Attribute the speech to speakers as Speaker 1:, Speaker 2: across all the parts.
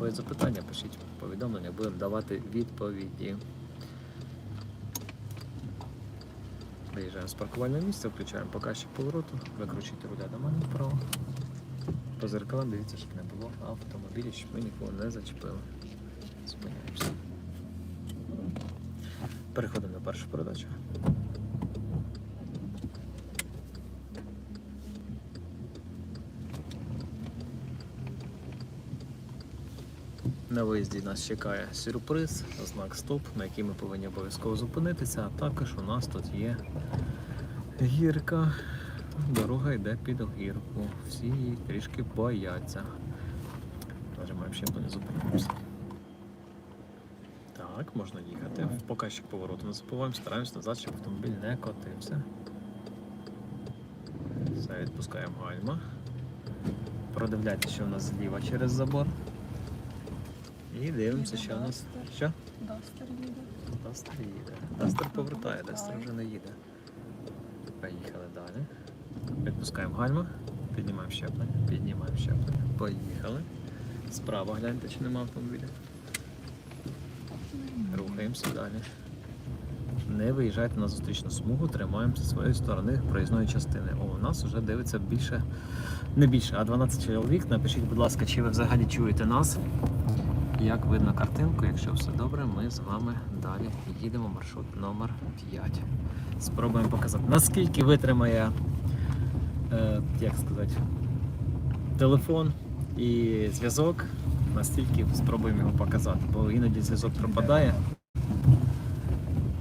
Speaker 1: виникають запитання, пишіть повідомлення, будемо давати відповіді. Виїжджаємо з паркувального місця, включаємо показчик повороту, викручуйте руля до мене вправо. По зеркалам дивіться, щоб не було автомобілів, щоб ми нікого не зачепили. Зупиняємося. Переходимо на першу передачу. На виїзді нас чекає сюрприз, знак стоп, на який ми повинні обов'язково зупинитися. А також у нас тут є гірка. Дорога йде під гірку. Всі її трішки бояться. Нажимаємо щеплення, зупинимося. Так, можна їхати. В показчик повороту не забуваємо, стараємось назад, щоб автомобіль не котився. Все, відпускаємо гальма. Продивляйтеся, що у нас зліва через забор. І дивимося, що у нас. Що?
Speaker 2: Дастер їде.
Speaker 1: Дастер їде. Дастер повертає, Дастер вже не їде. Поїхали далі. Відпускаємо гальма, піднімаємо щеплення, піднімаємо щеплення. Поїхали. Справа гляньте, чи нема автомобіля. Рухаємося далі. Не виїжджайте на зустрічну смугу, тримаємося своєї сторони проїзної частини. О, у нас вже дивиться більше, не більше, а 12 чоловік. Напишіть, будь ласка, чи ви взагалі чуєте нас? Як видно картинку, якщо все добре, ми з вами далі їдемо маршрут номер 5. Спробуємо показати, наскільки витримає, е, як сказати, телефон і зв'язок, настільки спробуємо його показати, бо іноді зв'язок пропадає.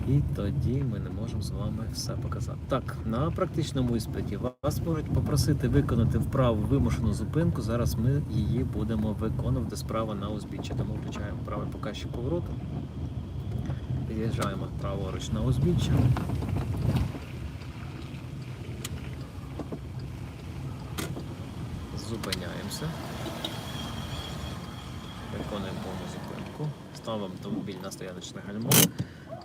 Speaker 1: І тоді ми не можемо з вами все показати. Так, на практичному іспиті вас можуть попросити виконати вправу вимушену зупинку. Зараз ми її будемо виконувати справа на узбіччя. Тому включаємо правий показчик повороту. Під'їжджаємо праворуч на узбіччя. Зупиняємося. Виконуємо повну зупинку. Ставимо автомобіль на стояночне гальмо.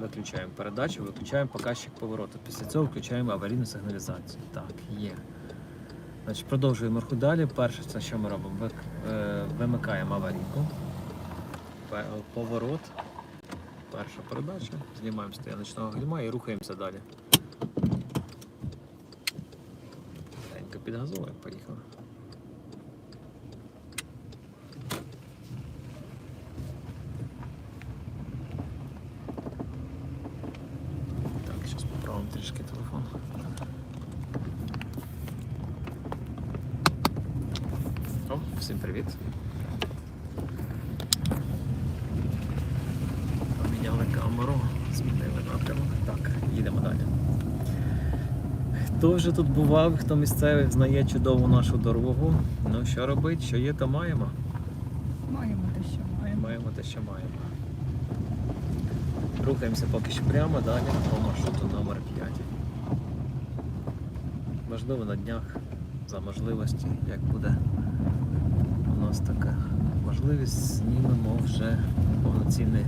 Speaker 1: Виключаємо передачу, виключаємо показчик повороту. Після цього включаємо аварійну сигналізацію. Так, є. Значить, продовжуємо руху далі. Перше, це що ми робимо? Е, Вимикаємо аварійку. Поворот. Перша передача. Знімаємо стояночного гальма і рухаємося далі. Легенько підгазовуємо, поїхали. Так, зараз поправимо трішки телефон. О, всім привіт. Поміняли камеру, змінили напрямок. Так, їдемо далі. Хто вже тут бував, хто місцевий, знає чудову нашу дорогу. Ну що робить, що є, то маємо.
Speaker 2: Маємо те, що маємо.
Speaker 1: Маємо те, що маємо. Рухаємося поки що прямо далі по маршруту номер 5. Можливо, на днях за можливості, як буде у нас така можливість, знімемо вже повноцінне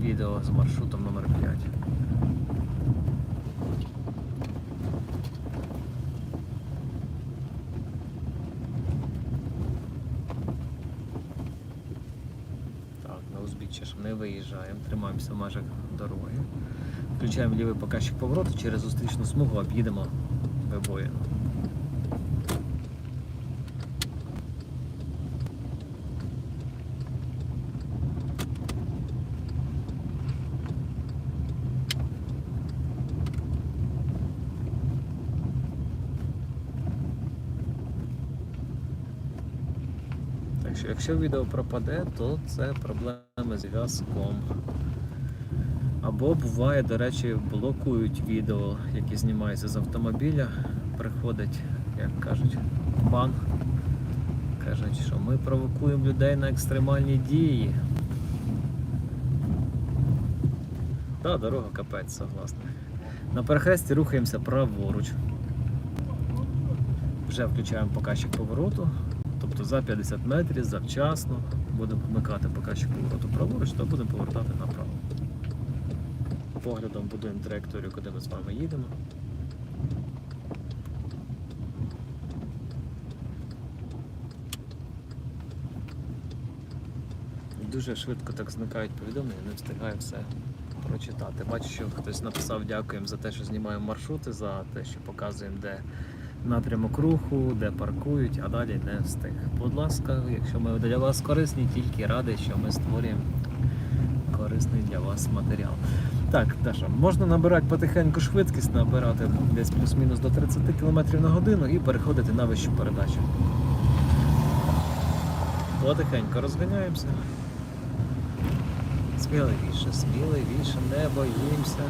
Speaker 1: відео з маршрутом номер 5. Так, на узбіччя ж не виїжджаємо, тримаємося в межах дороги. Включаємо лівий показчик повороту, через зустрічну смугу об'їдемо вибоїну. Так що, якщо відео пропаде, то це проблеми з зв'язком. Або буває, до речі, блокують відео, які знімаються з автомобіля. Приходить, як кажуть, бан. Кажуть, що ми провокуємо людей на екстремальні дії. Та, дорога капець, согласна. На перехресті рухаємося праворуч. Вже включаємо показчик повороту. Тобто за 50 метрів завчасно будемо вмикати показчик повороту праворуч, то будемо повертати направо. Поглядом будуємо траєкторію, куди ми з вами їдемо. дуже швидко так зникають повідомлення, не встигаю все прочитати. Бачу, що хтось написав дякуємо за те, що знімаємо маршрути, за те, що показуємо, де напрямок руху, де паркують, а далі не встиг. Будь ласка, якщо ми для вас корисні, тільки радий, що ми створюємо корисний для вас матеріал. Так, Даша, можна набирати потихеньку швидкість, набирати десь плюс-мінус до 30 км на годину і переходити на вищу передачу. Потихеньку розганяємося. Сміливіше, сміливіше, не боїмося.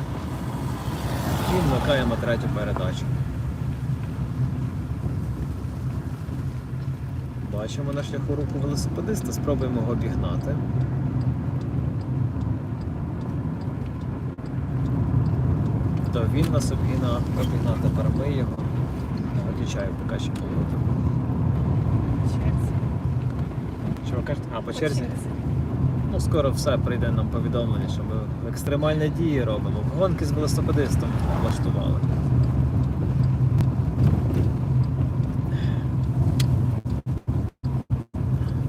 Speaker 1: І вмикаємо третю передачу. Бачимо на шляху руху велосипедиста, спробуємо його обігнати. То він нас обігнав, обігнав, тепер ми його. Виключаю поки що повороту. Що ви кажете? А, по черзі? Ну, скоро все прийде нам повідомлення, що ми екстремальні дії робимо. Гонки з велосипедистом влаштували.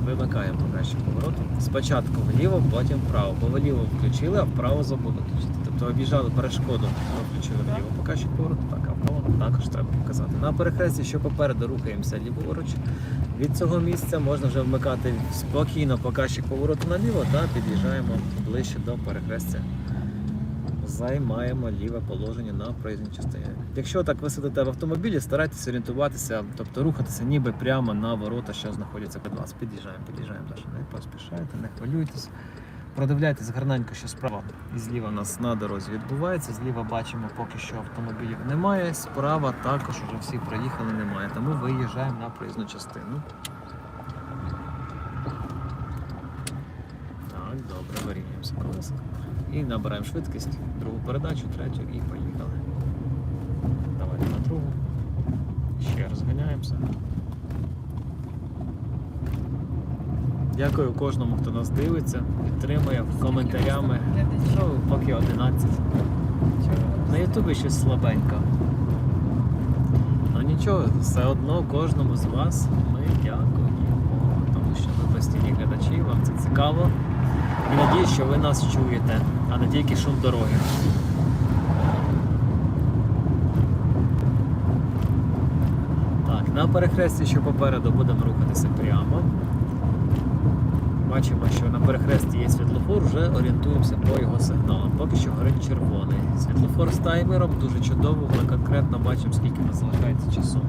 Speaker 1: Вимикаємо поки що повороту. Спочатку вліво, потім вправо. Бо вліво включили, а вправо забули включити. Тобто об'їжджали перешкоду, ми включили вліво що поворот, так, а вправо також треба показати. На перехресті, що попереду рухаємося ліворуч. Від цього місця можна вже вмикати спокійно показчик повороту наліво та під'їжджаємо ближче до перехрестя. Займаємо ліве положення на проїзній частині. Якщо так ви сидите в автомобілі, старайтесь орієнтуватися, тобто рухатися ніби прямо на ворота, що знаходяться під вас. Під'їжджаємо, під'їжджаємо, Даша, не поспішайте, не хвилюйтесь. Продивляйтесь гарненько, що справа і зліва у нас на дорозі відбувається. Зліва бачимо, поки що автомобілів немає. Справа також уже всі проїхали, немає. Тому виїжджаємо на проїзну частину. Так, добре, вирівнюємося колесо. І набираємо швидкість, другу передачу, третю і поїхали. Давайте на другу. Ще розганяємося. Дякую кожному, хто нас дивиться, підтримує коментарями. Ну, поки 11. На Ютубі щось слабенько. Ну нічого, все одно кожному з вас ми дякуємо, тому що ви постійні глядачі, вам це цікаво. Надіюсь, що ви нас чуєте, а не тільки шум дороги. Так, на перехресті, що попереду, будемо рухатися прямо. Бачимо, що на перехресті є світлофор, вже орієнтуємося по його сигналам. Поки що горить червоний. Світлофор з таймером дуже чудово, ми конкретно бачимо, скільки нас залишається часу.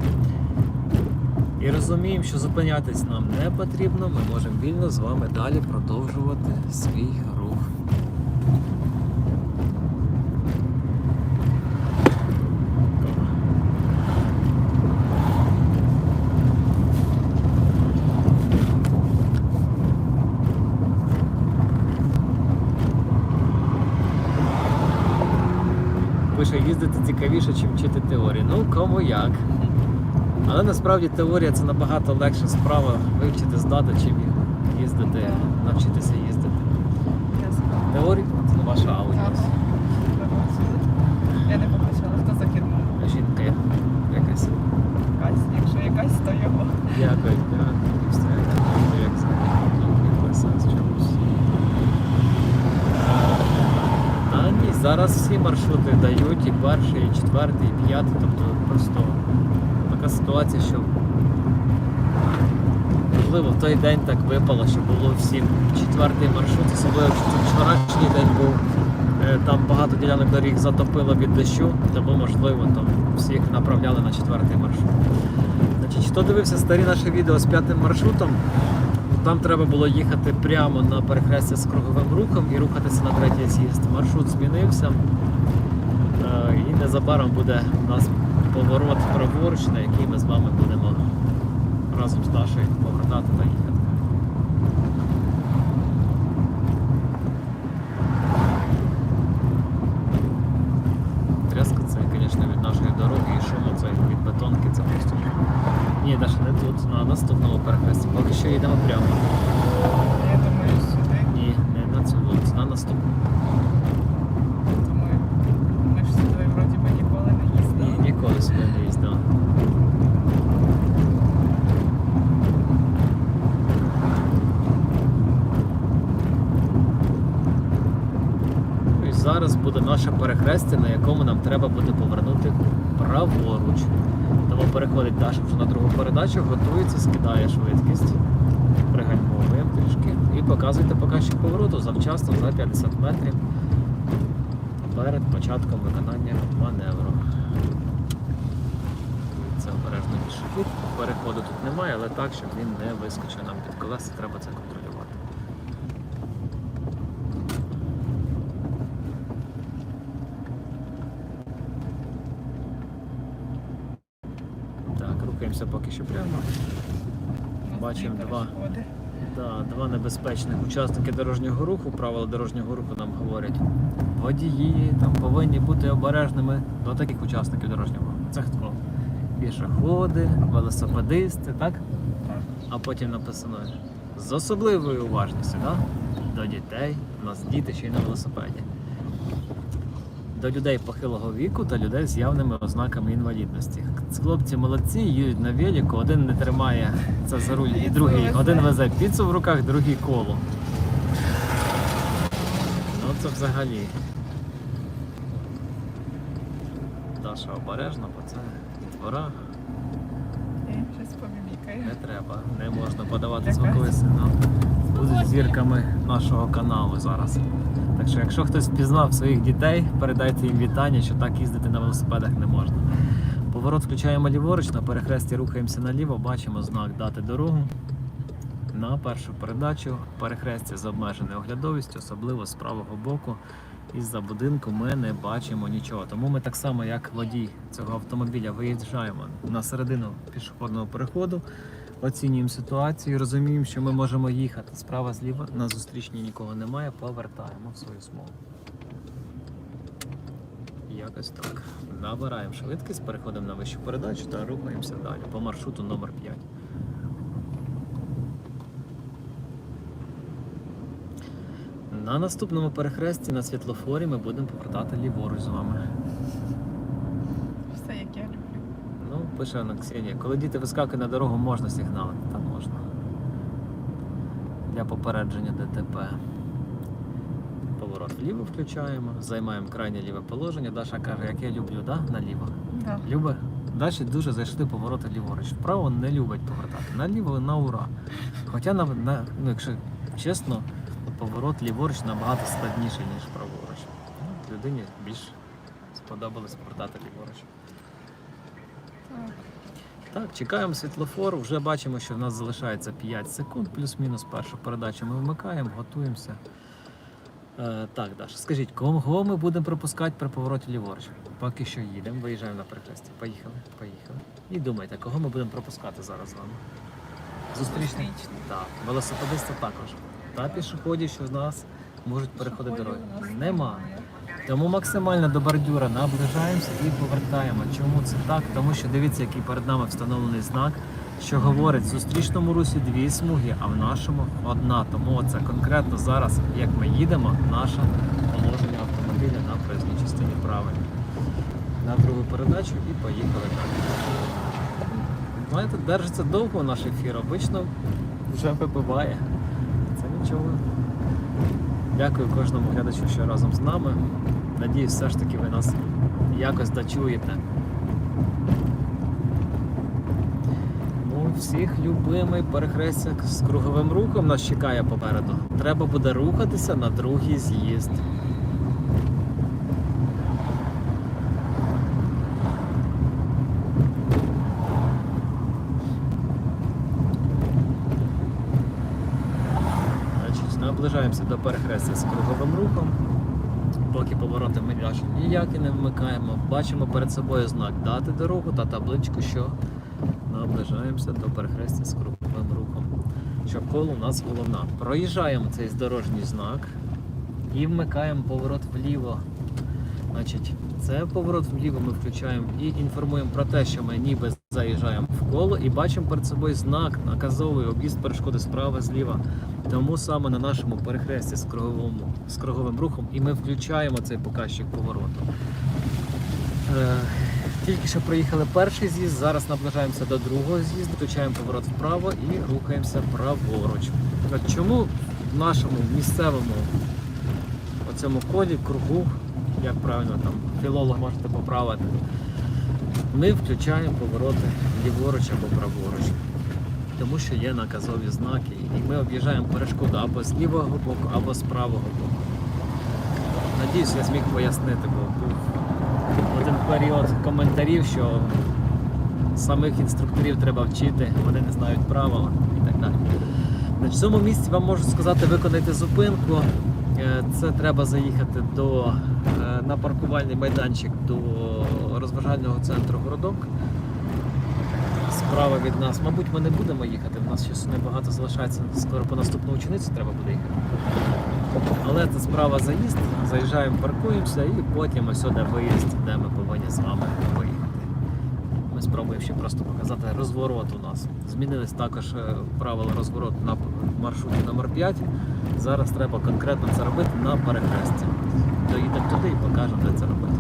Speaker 1: І розуміємо, що зупинятись нам не потрібно, ми можемо вільно з вами далі продовжувати свій рух. Пише, їздити цікавіше, ніж вчити теорію. Ну, кому як. Але насправді теорія це набагато легша справа вивчити здати, чим їздити, навчитися їздити. Теорія це не ваша аудіо.
Speaker 2: Я не побачила, хто за кермом.
Speaker 1: Жінка якась.
Speaker 2: Якась, якщо якась, то його.
Speaker 1: Дякую, зараз всі маршрути дають, і перший, і четвертий, і п'ятий, тобто просто ситуація, що можливо в той день так випало, що було всім четвертий маршрут, особливо вчорашній день був. Е, Там багато ділянок доріг затопило від дощу, тому можливо там всіх направляли на четвертий маршрут. Значить, хто дивився старі наші відео з п'ятим маршрутом, там треба було їхати прямо на перехрестя з круговим рухом і рухатися на третій з'їзд. Маршрут змінився. Е, І незабаром буде у нас поворот праворуч, на який ми з вами будемо разом з Дашою повертати та їхати. Тряска це, звісно, від нашої дороги і шуму це від бетонки, це просто. Ні, Даша, не тут, на наступному перехресті. Поки що йдемо прямо.
Speaker 2: Я думаю, сюди.
Speaker 1: Ні, не на цю вулицю, на наступну.
Speaker 2: Думаю, ми ж сюди вроді би ніколи не
Speaker 1: Ні,
Speaker 2: їздили.
Speaker 1: ніколи сюди не їздила. Наше перехрестя, на якому нам треба буде повернути праворуч. Тому переходить Даша вже на другу передачу, готується, скидає швидкість, пригальмовуємо трішки і показуйте показчик повороту завчасно за 50 метрів перед початком виконання маневру. Це обережно пішохід. Переходу тут немає, але так, щоб він не вискочив нам під колеса, треба це Рухаємося поки що прямо. Бачимо два. Да, два небезпечних учасники дорожнього руху. Правила дорожнього руху нам говорять. Водії там повинні бути обережними до таких учасників дорожнього руху. Це хто? Пішоходи, велосипедисти, так?
Speaker 2: Так.
Speaker 1: А потім написано з особливою уважністю, да? до дітей. У нас діти ще й на велосипеді. До людей похилого віку та людей з явними ознаками інвалідності. Хлопці молодці, їдуть на велику, один не тримає це за руль, і другий один везе піцу в руках, другий коло. Ну це взагалі. Даша обережно, бо це двора.
Speaker 2: І щось побібікає.
Speaker 1: Не треба, не можна подавати звуковий сигнал. Будуть зірками нашого каналу зараз. Так що, якщо хтось впізнав своїх дітей, передайте їм вітання, що так їздити на велосипедах не можна. Поворот включаємо ліворуч, на перехресті рухаємося наліво, бачимо знак дати дорогу. На першу передачу перехрестя з обмеженою оглядовістю, особливо з правого боку. Із-за будинку ми не бачимо нічого. Тому ми так само, як водій цього автомобіля, виїжджаємо на середину пішохідного переходу, оцінюємо ситуацію, розуміємо, що ми можемо їхати справа зліва, на зустрічній нікого немає, повертаємо в свою смугу. Якось так. Набираємо швидкість, переходимо на вищу передачу та рухаємося далі по маршруту номер 5. На наступному перехресті на світлофорі ми будемо повертати ліворуч з вами.
Speaker 2: Все, як я люблю.
Speaker 1: Ну, пише Ксенія, коли діти вискакують на дорогу, можна сигналити. Там можна. Для попередження ДТП. Поворот вліво включаємо, займаємо крайнє ліве положення. Даша каже, як я люблю, да? наліво.
Speaker 2: Да.
Speaker 1: Любить? Далі дуже зайшли повороти ліворуч. Вправо не любить повертати. Наліво на ура. Хоча, на, на, ну, якщо чесно, поворот ліворуч набагато складніший, ніж праворуч. Ну, людині більш сподобалось повертати ліворуч.
Speaker 2: Так.
Speaker 1: Чекаємо світлофор, вже бачимо, що в нас залишається 5 секунд, плюс-мінус першу передачу ми вмикаємо, готуємося. Е, так, Даша, скажіть, кого ми будемо пропускати при повороті ліворуч? Поки що їдемо, виїжджаємо на перехресті. Поїхали, поїхали. І думайте, кого ми будемо пропускати зараз з вами? Зустрічних. Так, велосипедисти також. Та пішоходів, що з нас можуть переходити дороги. Нема. Тому максимально до бордюра наближаємося і повертаємо. Чому це так? Тому що дивіться, який перед нами встановлений знак, що говорить, в зустрічному русі дві смуги, а в нашому одна. Тому це конкретно зараз, як ми їдемо, наше положення автомобіля на проїзній частині правильно. На другу передачу і поїхали далі. Знаєте, держиться довго наш ефір, обично вже вибиває. Нічого. Дякую кожному глядачу, що разом з нами. Надіюсь, все ж таки ви нас якось дочуєте. Ну, всіх любимий перехрестяк з круговим рухом нас чекає попереду. Треба буде рухатися на другий з'їзд. Значить, наближаємося до перехрестя з круговим рухом. Поки повороти ми ніякі не вмикаємо. Бачимо перед собою знак дати дорогу та табличку, що наближаємося до перехрестя з круговим рухом. Що коло у нас головна. Проїжджаємо цей дорожній знак і вмикаємо поворот вліво. Значить, це поворот вліво ми включаємо і інформуємо про те, що ми ніби заїжджаємо в коло і бачимо перед собою знак наказовий об'їзд перешкоди справа зліва. Тому саме на нашому перехресті з круговим, з круговим рухом і ми включаємо цей показчик повороту. Е, тільки що проїхали перший з'їзд, зараз наближаємося до другого з'їзду, включаємо поворот вправо і рухаємося праворуч. От чому в нашому місцевому цьому колі, кругу, як правильно там філолог можете поправити, ми включаємо повороти ліворуч або праворуч. Тому що є наказові знаки, і ми об'їжджаємо перешкоду або з лівого боку, або з правого боку. Надіюсь, я зміг пояснити, бо був один період коментарів, що самих інструкторів треба вчити, вони не знають правила і так далі. В цьому місці вам можу сказати, виконайте зупинку. Е, Це треба заїхати до, е, на паркувальний майданчик до розважального центру городок. Справа від нас. Мабуть, ми не будемо їхати. У нас ще небагато залишається. Скоро по наступну ученицю треба буде їхати. Але це справа заїзд. Заїжджаємо, паркуємося і потім ось сюди виїзд, де ми повинні з вами виїхати. Ми спробуємо ще просто показати розворот у нас. Змінились також е, правила розвороту на маршруті номер 5. Зараз треба конкретно це робити на перехресті. Доїдемо туди і покажемо, де це робити.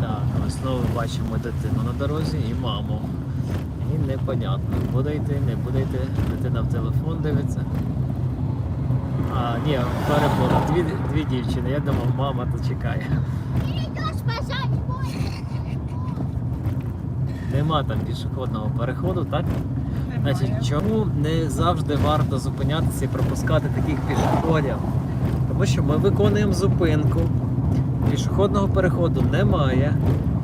Speaker 1: Так, ось знову бачимо дитину на дорозі і маму. І непонятно, буде йти, не буде йти. Дитина в телефон дивиться. А, ні, переплутав. Дві, дві дівчини. Я думав, мама то чекає. Нема там пішохідного переходу, так? Значить, чому не завжди варто зупинятися і пропускати таких пішоходів? Тому що ми виконуємо зупинку, пішохідного переходу немає.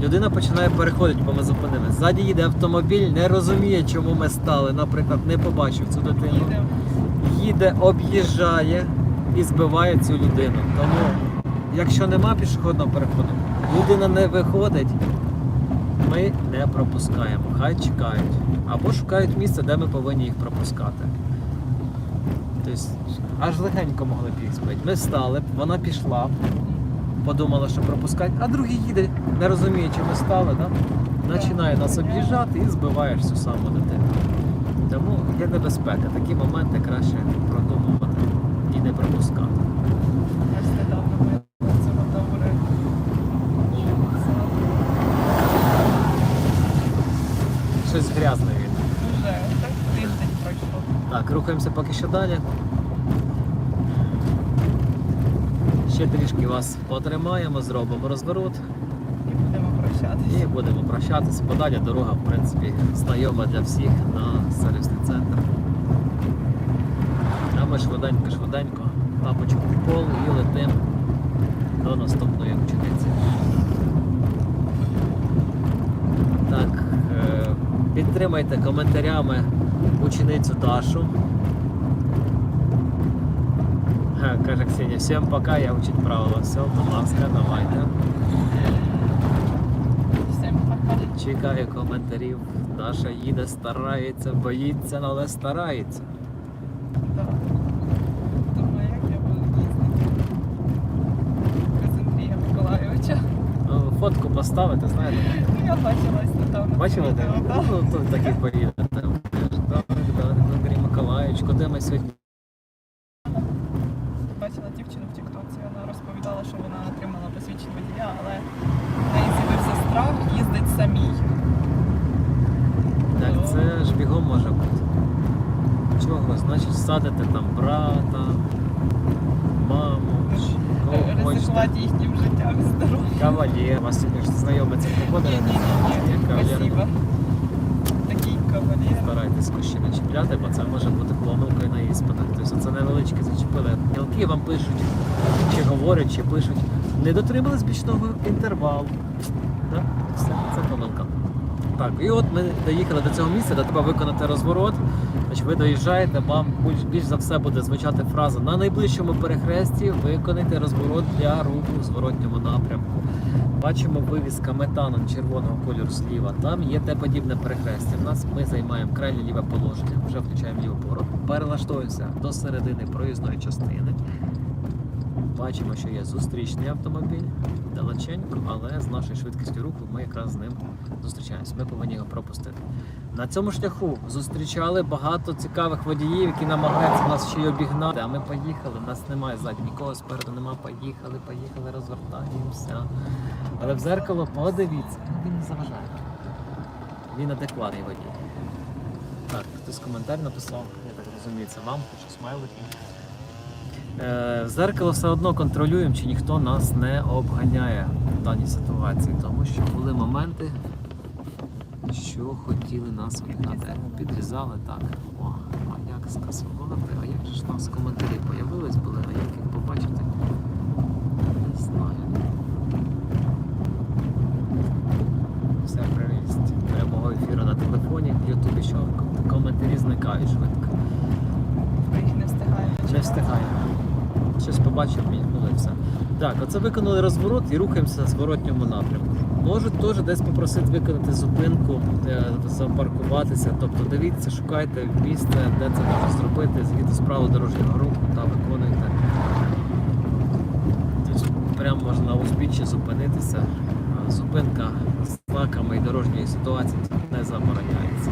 Speaker 1: Людина починає переходити, бо ми зупинили. Ззаді їде автомобіль, не розуміє, чому ми стали. Наприклад, не побачив цю дитину. Їде, об'їжджає і збиває цю людину. Тому, якщо нема пішохідного переходу, людина не виходить, ми не пропускаємо. Хай чекають. Або шукають місце, де ми повинні їх пропускати. Тобто, аж легенько могли б їх збити. Ми стали, вона пішла, подумала, що пропускати, а другий їде, не розуміє, чи ми стали, да? починає нас об'їжджати і збиваєш цю саму дитину. Тому є небезпека. Такі моменти краще продумувати і не пропускати. Щось грязне він.
Speaker 2: Вже так тиждень пройшло.
Speaker 1: Так, рухаємося поки що далі. Ще трішки вас потримаємо, зробимо розворот
Speaker 2: І будемо прощатися.
Speaker 1: і будемо прощатися. Подалі дорога, в принципі, знайома для всіх на сервісний центр. А ми швиденько-швиденько тапочку в пол і летимо до наступної учениці. Так, е, підтримайте коментарями ученицю Дашу. Каже Ксенія, всім пока, я вчить правила. Все, будь ласка, давайте.
Speaker 2: Всім пока.
Speaker 1: Чекаю коментарів. Даша їде, старається, боїться, але старається. Ну, Фотку поставити, знаєте.
Speaker 2: Ну, я бачилась недавно.
Speaker 1: Бачили, де? Ну, тут такий поїде. Так, Андрій Миколаївич, куди ми сьогодні?
Speaker 2: Бачила дівчину в Тіктоці, вона розповідала, що вона отримала посвідчення водія, але в неї з'явився страх їздить самій.
Speaker 1: Так, це ж бігом може бути. Чого? Значить, садите там брата, маму, чи кого хочете.
Speaker 2: Ризикувати їхнім життям і здоров'ям.
Speaker 1: Кавалєр, у вас сьогодні знайомиться приходить.
Speaker 2: Ні, ні, ні,
Speaker 1: Як
Speaker 2: ні,
Speaker 1: кавалєр.
Speaker 2: спасибо. Такий кавалер.
Speaker 1: Старайтесь кущі не чіпляти, бо це може бути помилкою на іспитах. Тобто це невеличкі зачепили мілки, вам пишуть, чи говорять, чи пишуть. Не дотримались бічного інтервалу. Да? Все, це помилка. Так, і от ми доїхали до цього місця, де треба виконати розворот. Значить, ви доїжджаєте, вам більш, більш за все буде звучати фраза на найближчому перехресті виконайте розворот для руху в зворотньому напрямку. Бачимо вивіска метаном червоного кольору зліва. Там є те подібне перехрестя. В нас ми займаємо крайнє ліве положення, вже включаємо лівий поворот, перелаштовуємося до середини проїзної частини. Бачимо, що є зустрічний автомобіль далеченько, але з нашою швидкістю руху ми якраз з ним зустрічаємося. Ми повинні його пропустити. На цьому шляху зустрічали багато цікавих водіїв, які намагаються нас ще й обігнати. А ми поїхали, нас немає ззаді, нікого спереду немає. Поїхали, поїхали, розвертаємося. Але в зеркало подивіться, він не заважає. Він адекватний водій. Так, хтось коментар написав, я так розумію, це вам, хочу смайлик. Е, зеркало все одно контролюємо, чи ніхто нас не обганяє в даній ситуації, тому що були моменти, що хотіли нас обігнати. Підрізали так. О, а як скасували? А як же ж нас коментарі появились були, а як їх побачити? Не знаю. Вся прелість прямого ефіру на телефоні в Ютубі, що коментарі зникають швидко.
Speaker 2: Ви їх не встигаєте.
Speaker 1: Не встигає. Щось побачив, все. Так, оце виконали розворот і рухаємося в зворотньому напрямку. Можуть теж десь попросити виконати зупинку, е, запаркуватися. Тобто дивіться, шукайте місце, де це можна зробити, згідно з правил дорожнього руху та виконуйте. Прямо можна на узбіччі зупинитися. Зупинка з знаками і дорожньої ситуації не забороняється.